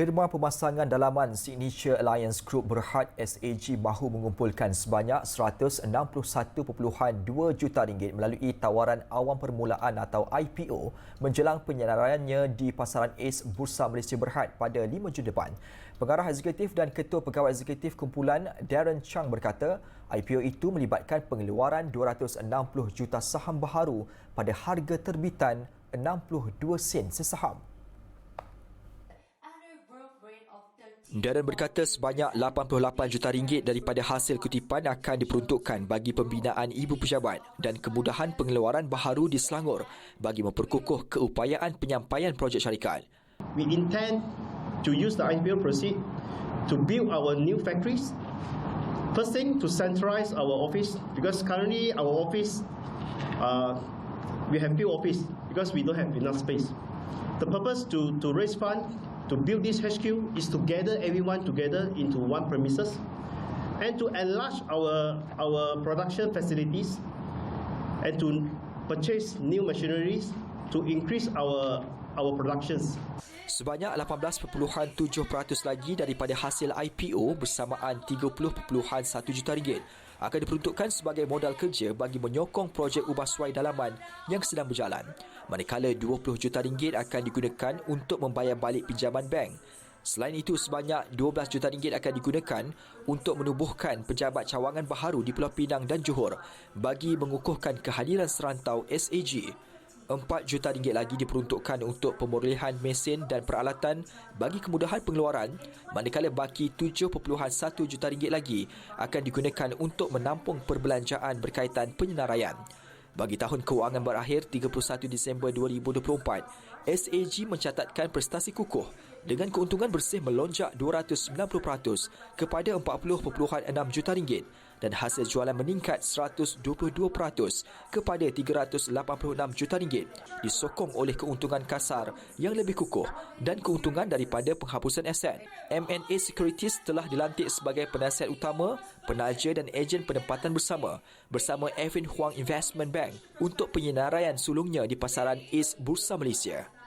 Firma pemasangan dalaman Signature Alliance Group Berhad SAG mahu mengumpulkan sebanyak 161.2 juta ringgit melalui tawaran awam permulaan atau IPO menjelang penyenaraiannya di pasaran ACE Bursa Malaysia Berhad pada 5 Jun depan. Pengarah Eksekutif dan Ketua Pegawai Eksekutif Kumpulan Darren Chang berkata, IPO itu melibatkan pengeluaran 260 juta saham baharu pada harga terbitan 62 sen sesaham. Darren berkata sebanyak 88 juta ringgit daripada hasil kutipan akan diperuntukkan bagi pembinaan ibu pejabat dan kemudahan pengeluaran baharu di Selangor bagi memperkukuh keupayaan penyampaian projek syarikat. We intend to use the IPO proceed to build our new factories. First thing, to centralize our office because currently our office, uh, we have few office because we don't have enough space. The purpose to, to raise fund to build this HQ is to gather everyone together into one premises and to enlarge our, our production facilities and to purchase new machineries to increase our, our productions. Sebanyak 18.7% lagi daripada hasil IPO bersamaan 30.1 juta ringgit akan diperuntukkan sebagai modal kerja bagi menyokong projek ubah suai dalaman yang sedang berjalan. Manakala 20 juta ringgit akan digunakan untuk membayar balik pinjaman bank. Selain itu, sebanyak 12 juta ringgit akan digunakan untuk menubuhkan pejabat cawangan baharu di Pulau Pinang dan Johor bagi mengukuhkan kehadiran serantau SAG. 4 juta ringgit lagi diperuntukkan untuk pemulihan mesin dan peralatan bagi kemudahan pengeluaran manakala baki 7.1 juta ringgit lagi akan digunakan untuk menampung perbelanjaan berkaitan penyenaraian. Bagi tahun kewangan berakhir 31 Disember 2024, SAG mencatatkan prestasi kukuh dengan keuntungan bersih melonjak 290% kepada 40.6 juta ringgit dan hasil jualan meningkat 122% kepada 386 juta ringgit disokong oleh keuntungan kasar yang lebih kukuh dan keuntungan daripada penghapusan aset. MNA Securities telah dilantik sebagai penasihat utama, penaja dan ejen penempatan bersama bersama Evin Huang Investment Bank untuk penyenaraian sulungnya di pasaran East Bursa Malaysia.